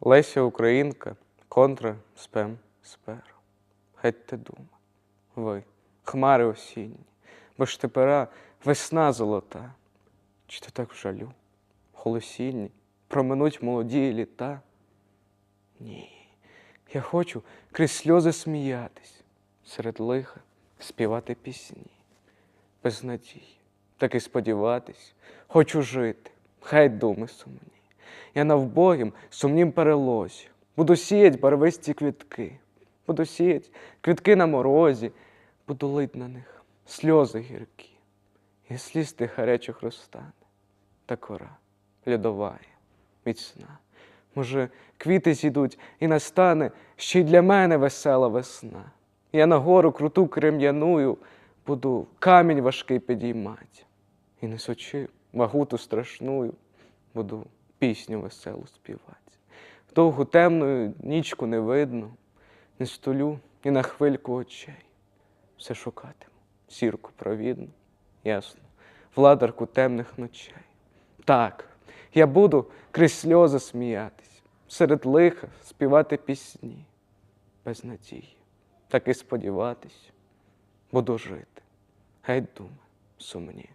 Леся Українка, контра спем спер. Геть те дума, ви, хмари осінні, бо ж тепера весна золота. Чи то так в жалю, голосінні, проминуть молоді літа? Ні, я хочу крізь сльози сміятись, серед лиха співати пісні, без надії, так і сподіватись, хочу жити, хай думи сумні. Я на вбогім сумнім перелозі, буду сіять барвисті квітки, буду сіять квітки на морозі, буду лить на них сльози гіркі, і сліз тих гарячих розтане, та кора льодовая, міцна. Може, квіти зійдуть, і настане ще й для мене весела весна. Я на гору круту крем'яную буду камінь важкий підіймать, і несучи вагуту страшную, буду пісню веселу співати. Довгу темну нічку не видно, не столю і на хвильку очей. Все шукатиму, сірку провідну, ясно, владарку темних ночей. Так, я буду крізь сльози сміятись, серед лиха співати пісні, без надії, так і сподіватись, буду жити, геть думи сумні.